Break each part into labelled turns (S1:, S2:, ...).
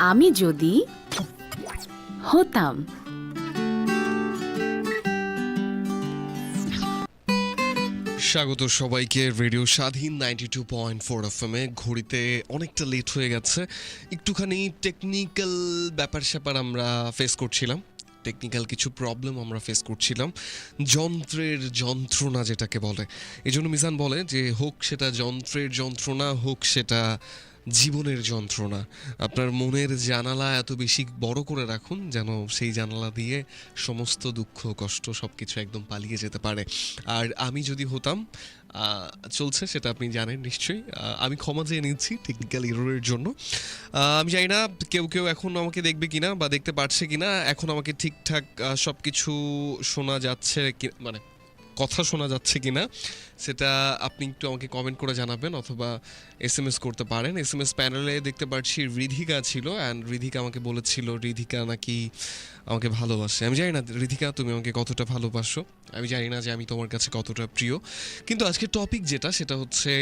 S1: আমি যদি হতাম।
S2: স্বাগত সবাইকে, radio Swadhin ninety two point four F M এ। ঘড়িতে অনেকটা লেট হয়ে গেছে। একটুখানি টেকনিক্যাল ব্যাপার স্যাপার আমরা ফেস করছিলাম। টেকনিক্যাল কিছু প্রবলেম আমরা ফেস করছিলাম। যন্ত্রের যন্ত্রণা যেটাকে বলে। এই জন্য মিজান বলে যে, হোক সেটা যন্ত্রের যন্ত্রণা, হোক সেটা জীবনের যন্ত্রণা। আপনার মনের জানালা এত বেশি বড় করে রাখুন যেন সেই জানালা দিয়ে সমস্ত দুঃখ, কষ্ট সব কিছু একদম পালিয়ে যেতে পারে। আর আমি যদি হতাম চলছে সেটা আপনি জানেন নিশ্চয়ই। আমি ক্ষমা চেয়ে নিচ্ছি টেকনিক্যাল ইরোরের জন্য। আমি জানি না কেউ কেউ এখন আমাকে দেখবে কিনা বা দেখতে পারছে কিনা। এখন আমাকে ঠিকঠাক সব কিছু শোনা যাচ্ছে মানে কথা শোনা যাচ্ছে কিনা, সেটা আপনি একটু আমাকে কমেন্ট করে জানাবেন অথবা এস এম এস করতে পারেন। এস এম এস প্যানেলে দেখতে পাচ্ছি রিধিকা ছিল অ্যান্ড রিধিকা আমাকে বলেছিল, রিধিকা নাকি আমাকে ভালোবাসে। আমি জানি না, রিধিকা, তুমি আমাকে কতটা ভালোবাসো? আমি জানি না যে আমি তোমার কাছে কতটা প্রিয়, কিন্তু আজকে টপিক যেটা, সেটা হচ্ছে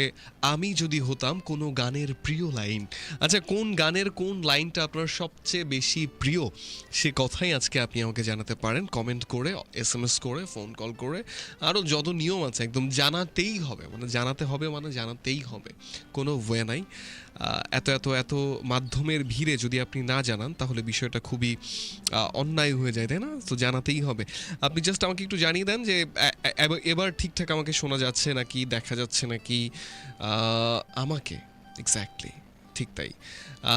S2: আমি যদি হতাম কোনো গানের প্রিয় লাইন আচ্ছা কোন গানের কোন লাইনটা আপনার সবচেয়ে বেশি প্রিয়? সে কথাই আজকে আপনি আমাকে জানাতে পারেন কমেন্ট করে এস এম এস করে ফোন কল করে, আরও যত নিয়ম আছে, একদম জানাতেই হবে মানে জানাতে হবে মানে জানাতেই হবে, কোনো ওয়ে নাই। এত এত এত মাধ্যমের ভিড়ে যদি আপনি না জানান, তাহলে বিষয়টা খুবই অন্যায় হয়ে যায়, তাই না? তো জানাতেই হবে। আপনি জাস্ট আমাকে একটু জানিয়ে দেন যে এবার- ঠিকঠাক আমাকে শোনা যাচ্ছে নাকি, দেখা যাচ্ছে নাকি আমাকে? এক্স্যাক্টলি ঠিক তাই।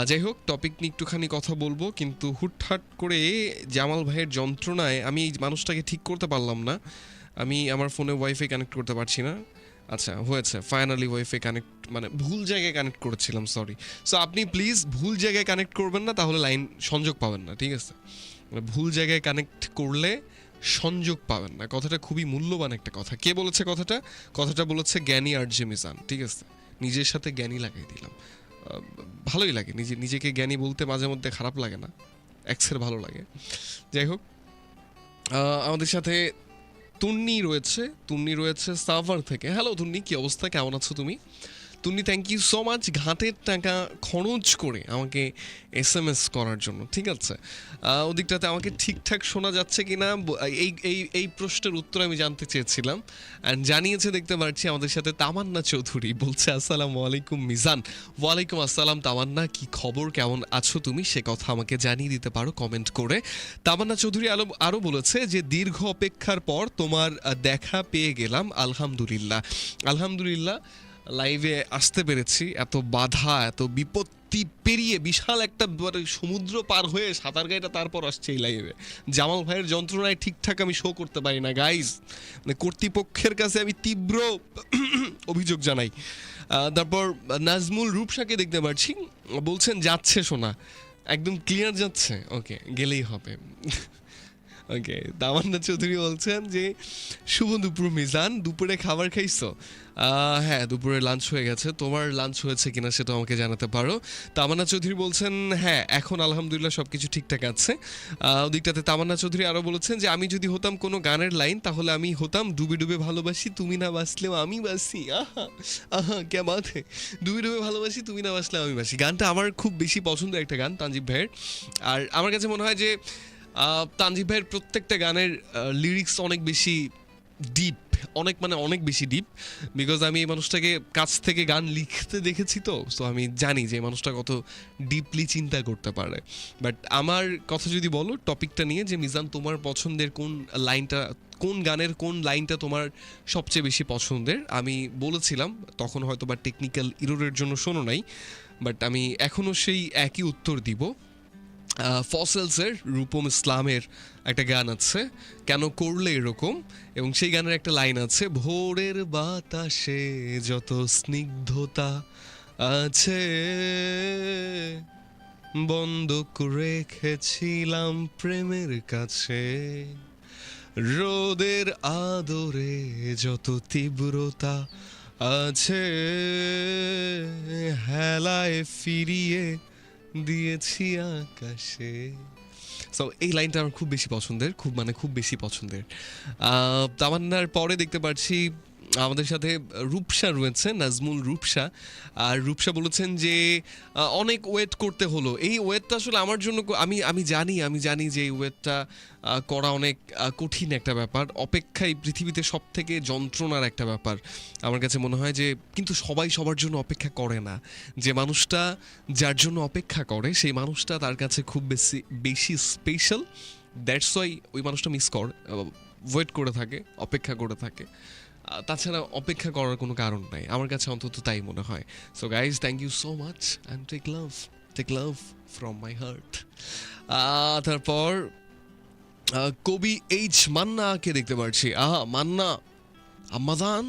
S2: যাই হোক টপিক নিয়ে একটুখানি কথা বলব, কিন্তু হুটহাট করে জামাল ভাইয়ের যন্ত্রণায় আমি এই মানুষটাকে ঠিক করতে পারলাম না। আমি আমার ফোনে ওয়াইফাই কানেক্ট করতে পারছি না। আচ্ছা হয়েছে। ফাইনালি ওয়াইফাই কানেক্ট মানে ভুল জায়গায় কানেক্ট করেছিলাম সরি সো আপনি প্লিজ ভুল জায়গায় কানেক্ট করবেন না, তাহলে লাইন সংযোগ পাবেন না, ঠিক আছে? মানে ভুল জায়গায় কানেক্ট করলে সংযোগ পাবেন না। কথাটা খুবই মূল্যবান একটা কথা। কে বলেছে কথাটা? কথাটা বলেছে জ্ঞানী আরজে মিজান ঠিক আছে? নিজের সাথে জ্ঞানী লাগাই দিলাম। ভালোই লাগে। নিজে, নিজেকে জ্ঞানী বলতে মাঝে মধ্যে খারাপ লাগে না। এক্সের ভালো লাগে। যাই হোক আমাদের সাথে তুন্নি রয়েছে তুন্নি রয়েছে সাভার থেকে। হ্যালো তুন্নি কি অবস্থা? কেমন আছো তুমি? Tunni thank you so much ঘাটের টাকা খরচ করে আমাকে এস এম এস করার জন্য, ঠিক আছে? ওদিকটাতে আমাকে ঠিকঠাক শোনা যাচ্ছে কি না এই এই এই প্রশ্নের উত্তর আমি জানতে চেয়েছিলাম। অ্যান্ড জানিয়েছে, দেখতে পাচ্ছি আমাদের সাথে তামান্না চৌধুরী বলছে, আসসালামু আলাইকুম মিজান। ওয়ালাইকুম আসসালাম, তামান্না, কি খবর? কেমন আছো তুমি? সে কথা আমাকে জানিয়ে দিতে পারো কমেন্ট করে। তামান্না চৌধুরী আলো আরও বলেছে যে, দীর্ঘ অপেক্ষার পর তোমার দেখা পেয়ে গেলাম, আলহামদুলিল্লাহ। আলহামদুলিল্লাহ লাইভে আসতে পেরেছি। এত বাধা, এত বিপত্তি পেরিয়ে বিশাল একটা মানে সমুদ্র পার হয়ে সাঁতার গাইটা তারপর আসছে এই লাইভে জামাল ভাইয়ের যন্ত্রণায় ঠিকঠাক আমি শো করতে পারি না গাইজ মানে কর্তৃপক্ষের কাছে আমি তীব্র অভিযোগ জানাই। তারপর নাজমুল রূপসাকে দেখতে পাচ্ছি বলছেন, যাচ্ছে শোনা একদম ক্লিয়ার যাচ্ছে। ওকে গেলেই হবে। ওকে দামান্না চৌধুরী বলছেন যে, শুভ দুপুর মিজান, দুপুরে খাবার খাইছো? হ্যাঁ দুপুরে লাঞ্চ হয়ে গেছে। তোমার লাঞ্চ হয়েছে কিনা সেটা আমাকে জানাতে পারো। তামান্না চৌধুরী বলছেন হ্যাঁ এখন আলহামদুলিল্লাহ সব কিছু ঠিকঠাক আছে। ওদিকটাতে তামান্না চৌধুরী আরও বলেছেন যে, আমি যদি হতাম কোনো গানের লাইন তাহলে আমি হতাম ডুবে ডুবে ভালোবাসি, তুমি না বাসলেও আমি বাসি। আহা আহা, কে হে ডুবে ডুবে ভালোবাসি, তুমি না বাসলেও আমি বাসি। গানটা আমার খুব বেশি পছন্দের একটা গান, তানজিব ভাইয়ের। আর আমার কাছে মনে হয় যে তানজিব ভাইয়ের প্রত্যেকটা গানের লিরিক্স অনেক বেশি ডিপ অনেক মানে অনেক বেশি ডিপ বিকজ আমি এই মানুষটাকে কাছ থেকে গান লিখতে দেখেছি তো সো আমি জানি যে মানুষটা কত ডিপলি চিন্তা করতে পারে। বাট আমার কথা যদি বলো, টপিকটা নিয়ে যে মিজান, তোমার পছন্দের কোন লাইনটা, কোন গানের কোন লাইনটা তোমার সবচেয়ে বেশি পছন্দের? আমি বলেছিলাম, তখন হয়তো বা টেকনিক্যাল ইরোরের জন্য শোনো নাই বাট আমি এখনও সেই একই উত্তর দিব। ফসেলসের রূপম ইসলামের একটা গান আছে, কেন করলে এরকম? এবং সেই গানের একটা লাইন আছে, ভোরের বাতাসে যত স্নিগ্ধতা আছে বন্ধক রেখেছিলাম প্রেমের কাছে। রোদের আদরে যত তীব্রতা আছে, হেলায় ফিরিয়ে দিয়েছি আকাশে। সো এই লাইনটা আমার খুব বেশি পছন্দের, খুব মানে খুব বেশি পছন্দের। তামান্নার পরে দেখতে পাচ্ছি আমাদের সাথে রূপসা রয়েছে, নাজমুল রূপসা। আর রূপসা বলেছেন যে অনেক ওয়েট করতে হলো। এই ওয়েটটা আসলে আমার জন্য আমি আমি জানি আমি জানি যে এই ওয়েটটা করা অনেক কঠিন একটা ব্যাপার। অপেক্ষাই পৃথিবীতে সব থেকে যন্ত্রণার একটা ব্যাপার। আমার কাছে মনে হয় যে, কিন্তু সবাই সবার জন্য অপেক্ষা করে না। যে মানুষটা যার জন্য অপেক্ষা করে, সেই মানুষটা তার কাছে খুব বেশি বেশি স্পেশাল দ্যাটস ওয়াই ওই মানুষটা মিস কর ওয়েট করে থাকে, অপেক্ষা করে থাকে। তাছাড়া অপেক্ষা করার কোনো কারণ নাই। আমার কাছে অন্তত তাই মনে হয়। So guys thank you so much and take love take love from my heart তারপর কবি এইচ মান্নাকে দেখতে পাচ্ছি আহা, মান্না আম্মাদান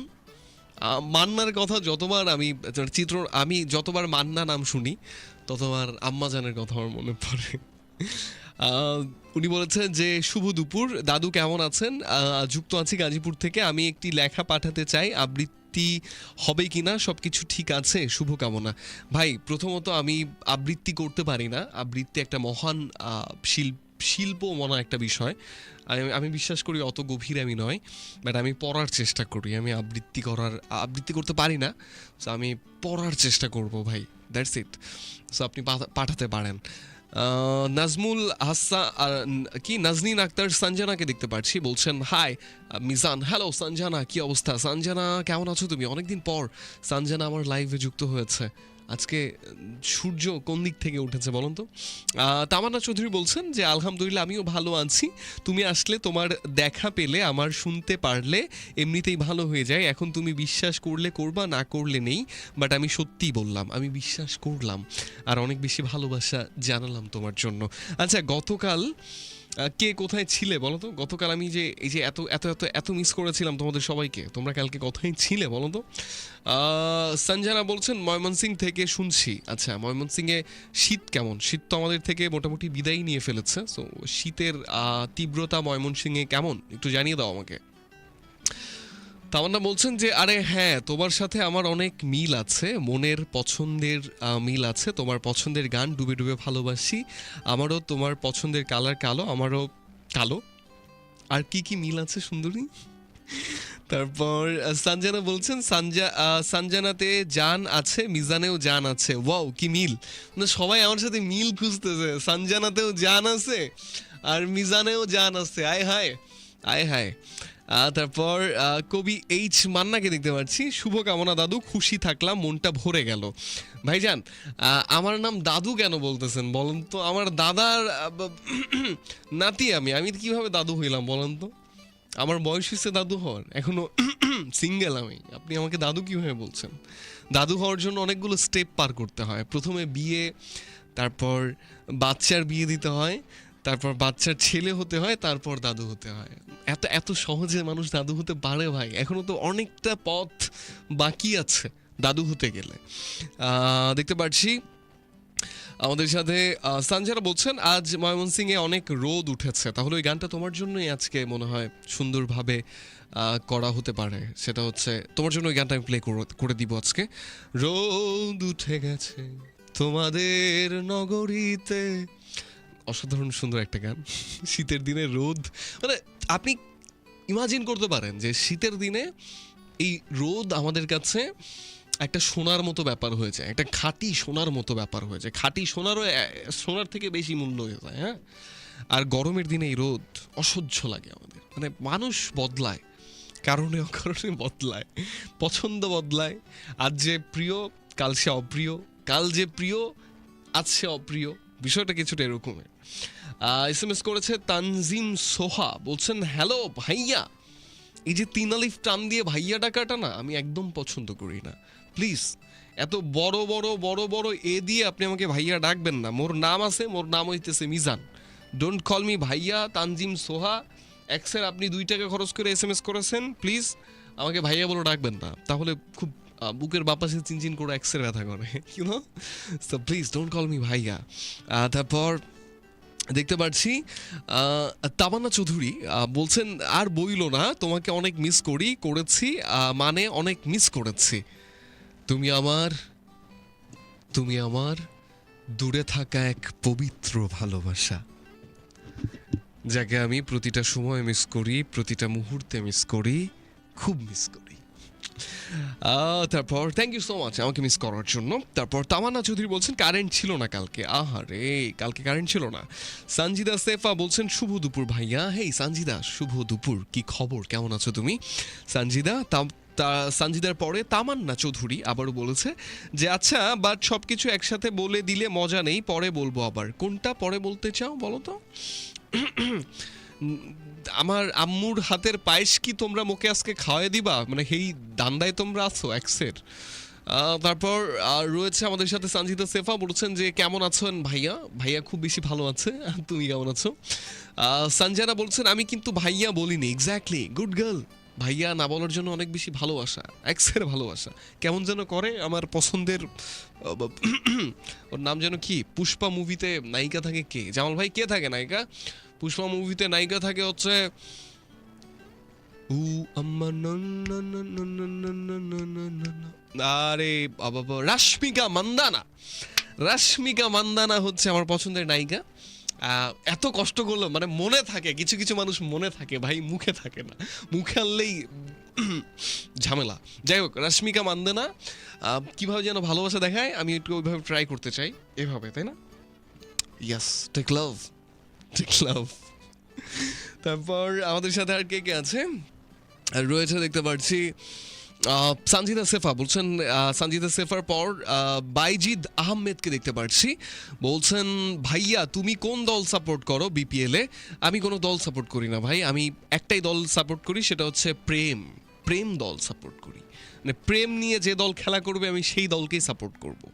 S2: মান্নার কথা যতবার আমি চিত্র, আমি যতবার মান্না নাম শুনি, ততবার আম্মাজানের কথা আমার মনে পড়ে। উনি বলেছেন যে, শুভ দুপুর। দাদু কেমন আছেন? যুক্ত আছি গাজীপুর থেকে। আমি একটি লেখা পাঠাতে চাই। আবৃত্তি হবে কিনা? সব কিছু ঠিক আছে। শুভকামনা ভাই, প্রথমত আমি আবৃত্তি করতে পারি না। আবৃত্তি একটা মহান শিল্প শিল্প মনা একটা বিষয়। আমি বিশ্বাস করি অত গভীর আমি নয় বাট আমি পড়ার চেষ্টা করি। আমি আবৃত্তি করার, আবৃত্তি করতে পারি না সো আমি পড়ার চেষ্টা করব ভাই। দ্যাটস ইট সো আপনি পাঠা- পাঠাতে পারেন। নাজমুল হাসা কি, নাজনীন আক্তার সঞ্জানাকে দেখতে পাচ্ছি বলছেন হাই মিজান। হ্যালো সঞ্জানা কি অবস্থা? সঞ্জানা কেমন আছো তুমি? অনেকদিন পর সঞ্জানা আমার লাইভে যুক্ত হয়েছে। আজকে, সূর্য কোন দিক থেকে উঠেছে বলুন তো? তামান্না চৌধুরী বলছেন যে, আলহামদুলিল্লাহ, আমিও ভালো আছি। তুমি আসলে তোমার দেখা পেলে, আমার শুনতে পারলে, এমনিতেই ভালো হয়ে যায়। এখন তুমি বিশ্বাস করলে করবা, না করলে নেই। বাট আমি সত্যিই বললাম, আমি বিশ্বাস করলাম। আর অনেক বেশি ভালোবাসা জানালাম তোমার জন্য। আচ্ছা গতকাল কে কোথায় ছিলে বলো তো? গতকাল আমি যে এই যে এত এত এত এত মিস করেছিলাম তোমাদের সবাইকে, তোমরা কালকে কোথায় ছিলে বলো তো? সঞ্জনা বলছেন, ময়মনসিং থেকে শুনছি। আচ্ছা ময়মনসিংয়ে শীত কেমন? শীত তো আমাদের থেকে মোটামুটি বিদায় নিয়ে ফেলেছে। সো শীতের তীব্রতা ময়মনসিংয়ে কেমন? একটু জানিয়ে দাও আমাকে। তামান্না বলছেন যে, আরে হ্যাঁ তোমার সাথে আমার অনেক মিল আছে, মনের পছন্দের মিল আছে। তোমার পছন্দের গান ডুবে ডুবে ভালোবাসি। আমারও তোমার পছন্দের কালার কালো, আমারও কালো। আর কি কি মিল আছে সুন্দরী? তারপর সানজানা বলছেন, সানজা সানজানাতে জান আছে, মিজানেও জান আছে। ওয়াও, কি মিল! মানে সবাই আমার সাথে মিল খুঁজতেছে। সানজানাতেও জান আছে, আর মিজানেও জান আছে। আয় হায় আয় হায়। তারপর কবি এইচ মান্নাকে দেখতে পাচ্ছি। শুভকামনা দাদু, খুশি থাকলাম, মনটা ভরে গেল। ভাইজান আমার নাম দাদু কেন বলতেছেন বলেন তো? আমার দাদার নাতি আমি। আমি কীভাবে দাদু হইলাম বলেন তো? আমার বয়স হচ্ছে দাদু হওয়ার। এখনও সিঙ্গেল আমি। আপনি আমাকে দাদু কীভাবে বলছেন? দাদু হওয়ার জন্য অনেকগুলো স্টেপ পার করতে হয়। প্রথমে বিয়ে, তারপর বাচ্চার বিয়ে দিতে হয়। তারপর বাচ্চার ছেলে হতে হয়, তারপর দাদু হতে হয়। এত এত সহজে মানুষ দাদু হতে পারে ভাই। এখনও তো অনেকটা পথ বাকি আছে দাদু হতে গেলে। দেখতে পাচ্ছি আমাদের সাথে সঞ্জারা বলছেন, আজ ময়মনসিংহে অনেক রোদ উঠেছে। তাহলে ওই গানটা তোমার জন্যই আজকে মনে হয় সুন্দরভাবে করা হতে পারে। সেটা হচ্ছে, তোমার জন্য ওই গানটা আমি প্লে করে দিব আজকে। রোদ উঠে গেছে তোমাদের নগরীতে। অসাধারণ সুন্দর একটা গান। শীতের দিনে রোদ মানে আপনি ইমাজিন করতে পারেন যে শীতের দিনে এই রোদ আমাদের কাছে একটা সোনার মতো ব্যাপার হয়েছে একটা খাঁটি সোনার মতো ব্যাপার হয়েছে খাঁটি সোনারও সোনার থেকে বেশি মূল্য হয়ে যায় হ্যাঁ? আর গরমের দিনে এই রোদ অসহ্য লাগে আমাদের। মানে মানুষ বদলায়, কারণে অকারণে বদলায়, পছন্দ বদলায়। আজ যে প্রিয়, কাল সে অপ্রিয়, কাল যে প্রিয়, আজ সে অপ্রিয়। বিষয়টা কিছুটা এরকমের এস এম এস করেছে তানজিম সোহা, বলছেন হ্যালো ভাইয়া। এই যে তিন আলিফ টান দিয়ে ভাইয়া ডাকাটা না, আমি একদম পছন্দ করি না। প্লিজ এত বড় বড় বড় বড় এ দিয়ে আপনি আমাকে ভাইয়া ডাকবেন না। মোর নাম আছে, মোর নাম হইতেছে মিজান। ডোন্ট কল মি ভাইয়া, তানজিম সোহা। এক্সের আপনি দুই টাকা খরচ করে এস এম এস করেছেন প্লিজ আমাকে ভাইয়া বলে ডাকবেন না। তাহলে খুব বুকের বাপাসে চিনচিন করে এক্সের ব্যথা করে you know so please don't call me ভাইয়া। তারপর দেখতে পাচ্ছি তামান্না চৌধুরী বলছেন, আর বইলো না, তোমাকে অনেক মিস করি, করেছি মানে অনেক মিস করেছি। তুমি আমার তুমি আমার দূরে থাকা এক পবিত্র ভালোবাসা, যাকে আমি প্রতিটা সময় মিস করি, প্রতিটা মুহূর্তে মিস করি, খুব মিস করি। তারপর থ্যাংক ইউ সো মাচ আমাকে মিস করার জন্য। তারপর, তামান্না চৌধুরী বলছেন কারেন্ট ছিল না কালকে। আহারে, কালকে কারেন্ট ছিল না। সঞ্জিদা সেফা বলছেন, শুভ দুপুর ভাইয়া। হেই সঞ্জিদা শুভ দুপুর, কি খবর? কেমন আছো তুমি? সঞ্জিদা তা- সঞ্জিদার পরে তামান্না চৌধুরী আবারও বলেছে যে আচ্ছা বাট সব কিছু একসাথে বলে দিলে মজা নেই, পরে বলব আবার। কোনটা পরে বলতে চাও বলো তো? আমার আম্মুর হাতের পায়েস কি তোমরা মুখে আজকে খাওয়াই দিবা? মানে সেই দান্দায় তোমরা আছো, এক্সের। তারপর রয়েছে আমাদের সাথে সঞ্জিতা সেফা, বলছেন যে, কেমন আছেন ভাইয়া? ভাইয়া খুব বেশি ভালো আছে, তুমি কেমন আছো? সঞ্জানা বলছেন, আমি কিন্তু ভাইয়া বলিনি এক্স্যাক্টলি গুড গার্ল ভাইয়া না বলার জন্য অনেক বেশি ভালোবাসা, এক্সের ভালোবাসা। কেমন যেন করে আমার পছন্দের ওর নাম যেন কি? পুষ্পা মুভিতে নায়িকা থাকে কে? জামাল ভাই, কে থাকে নায়িকা? পুষ্পা মুভিতে নায়িকা থাকে হচ্ছে উ আম্মা আরে বাবা রাশ্মিকা মান্দানা রাশ্মিকা মান্দানা হচ্ছে আমার পছন্দের নায়িকা এত কষ্ট করল মানে মনে থাকে কিছু কিছু মানুষ মনে থাকে ভাই মুখে থাকে না মুখে আনলেই ঝামেলা যাই হোক রশ্মিকা মান্দানা কীভাবে যেন ভালোবাসা দেখায় আমি একটু ওইভাবে ট্রাই করতে চাই এভাবে তাই না ইয়াস টেক লাভ লাভ তারপর আমাদের সাথে আর কে কে আছে? আর রয়েছে দেখতে পাচ্ছি আহ, সঞ্জিদা সেফা বলছেন আহ, সঞ্জিদা সেফার পর বাইজিদ আহমেদকে দেখতে পাচ্ছি। বলছেন ভাইয়া তুমি কোন দল সাপোর্ট করো বিপিএলে আমি কোনো দল সাপোর্ট করি না ভাই আমি একটাই দল সাপোর্ট করি সেটা হচ্ছে প্রেম। প্রেম দল সাপোর্ট করি। মানে প্রেম নিয়ে যে দল খেলা করবে, আমি সেই দলকেই সাপোর্ট করব।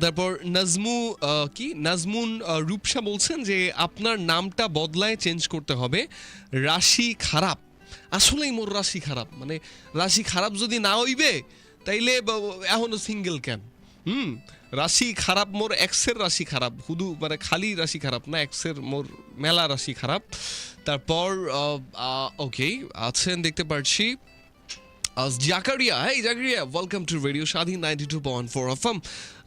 S2: তারপর নাজমু কি? নাজমুন রূপসা বলছেন যে, আপনার নামটা বদলায় চেঞ্জ করতে হবে। রাশি খারাপ। আসলেই মোর রাশি খারাপ। মানে রাশি খারাপ যদি না হইবে, তাইলে ব- এখনও সিঙ্গেল কেন? হুম? রাশি খারাপ মোর এক্সের রাশি খারাপ। শুধু মানে খালি রাশি খারাপ না এক্সের মোর মেলা রাশি খারাপ। তারপর ওকে আছেন দেখতে আজ Zakaria hey Zakaria welcome to radio Swadhin ninety two point four F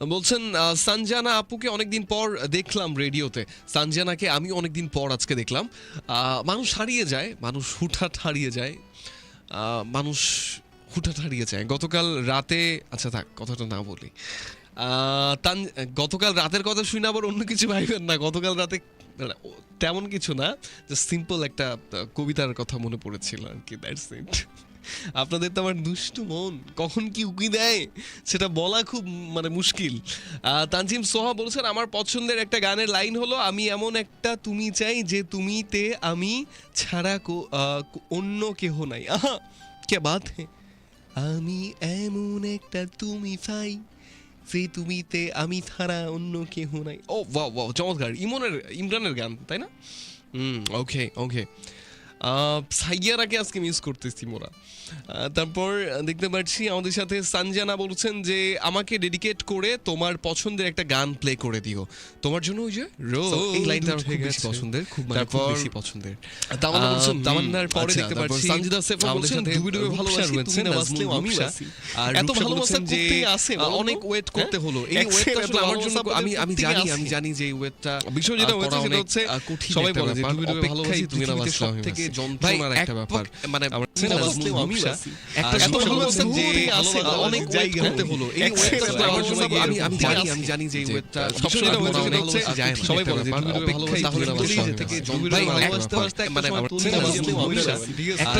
S2: বলছেন আহ, সঞ্জানা আপুকে অনেকদিন পর দেখলাম রেডিওতে। সঞ্জানাকে আমি অনেকদিন পর আজকে দেখলাম। মানুষ হারিয়ে যায় মানুষ হুটহাট হারিয়ে যায়। মানুষ হুটহাট হারিয়ে যায়। গতকাল রাতে আচ্ছা থাক কথাটা না বলি। তান- গতকাল রাতের কথা শুনে আবার অন্য কিছু ভাইবেন না। গতকাল রাতে তেমন কিছু না জাস্ট সিম্পল একটা কবিতার কথা মনে পড়েছিল আর কি দ্যাটস ইট আপনাদের তো আমার দুষ্টু মন। কখন কি উকি দেয়, সেটা বলা খুব মানে মুশকিল। তানজিম সোহা বলছেন, আমার পছন্দের একটা গানের লাইন হলো, আমি এমন একটা তুমি চাই যে তুমিতে আমি ছাড়া অন্য কেহ নাই। আহা, কে বাত আমি এমন একটা তুমি চাই যে তুমিতে আমি ছাড়া অন্য কেহ নাই। ও বা ওয়াও চমৎকার। ইমনের, ইমরানের গান, তাই না? হুম ওকে ওকে সাইয়ারাকে আজকে মিস করতেছি মোরা তারপর দেখতে পাচ্ছি আমাদের সাথে সঞ্জানা বলছেন যে আমাকে ডেডিকেট করে তোমার পছন্দের একটা গান প্লে করে দিও তোমার জন্য ওই যে
S3: So, এই লাইনটা আমার খুব বেশি। পছন্দের খুব মানে খুব
S2: তারপর-
S3: বেশি পছন্দের
S2: তামান্না বলছেন তামান্নার পরে
S3: আচ্ছা,
S2: দেখতে পাচ্ছি
S3: সঞ্জিদা সেফা বলছেন, ডুবে ডুবে ভালোবাসি, তুমি না
S2: নাজমুন
S3: আমি
S2: রূপসা। আর
S3: এত ভালোবাসা কোত্থেকে আসে
S2: অনেক ওয়েট করতে? হলো এই ওয়েটটা আসলে আমার জন্য আমি আমি জানি আমি জানি যে এই ওয়েটটা
S3: বিষয় যেটা হয়েছে সেটা হচ্ছে, সবাই বলে যে ডুবে ডুবে ভালোবাসি, তুমি না আমি
S2: সবথেকে
S3: বাঁচি।
S2: যন্ত্রণার একটা ব্যাপার। মানে অনেক করতে হলো এই আমি আমি জানি আমি জানি যে ওয়েটটা যায়
S3: সবাই বলে
S2: যে
S3: অপেক্ষায়
S2: তাহলে থেকে
S3: যন্ত্রণা
S2: মানে একটা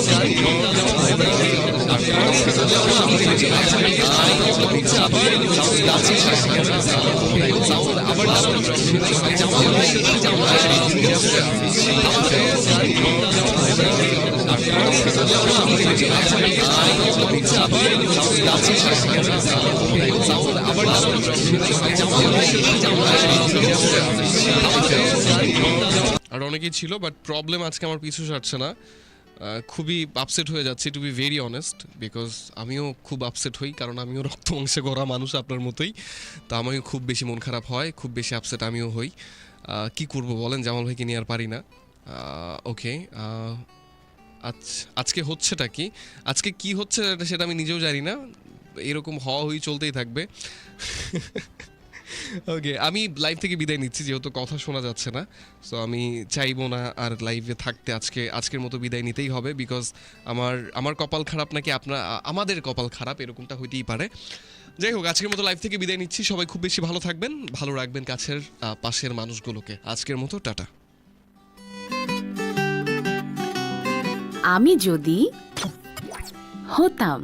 S2: আর অনেকেই ছিল বাট প্রবলেম আজকে আমার পিছু ছাড়ছে না। খুবই আপসেট হয়ে যাচ্ছে to be very honest because আমিও খুব আপসেট হই, কারণ আমিও রক্ত মাংসে গড়া মানুষ আপনার মতোই। তো আমিও খুব বেশি মন খারাপ হয়, খুব বেশি আপসেট আমিও হই। কি করব বলেন, জামাল ভাইকে নিয়ে আর পারি না। ওকে আজ, আজকে হচ্ছেটা কি? আজকে কি হচ্ছে সেটা আমি নিজেও জানি না। এরকম হওয়া হই চলতেই থাকবে। ওকে আমি লাইভ থেকে বিদায় নিচ্ছি, যেহেতু কথা শোনা যাচ্ছে না। সো আমি চাইব না আর লাইভে থাকতে আজকে, আজকের মতো বিদায় নিতেই হবে বিকজ আমার আমার কপাল খারাপ নাকি আপনার আমাদের কপাল খারাপ, এরকমটা হইতেই পারে। যাই হোক, আজকের মতো লাইভ থেকে বিদায় নিচ্ছি। সবাই খুব বেশি ভালো থাকবেন, ভালো রাখবেন কাছের পাশের মানুষগুলোকে। আজকের মতো, টাটা।
S1: আমি যদি হতাম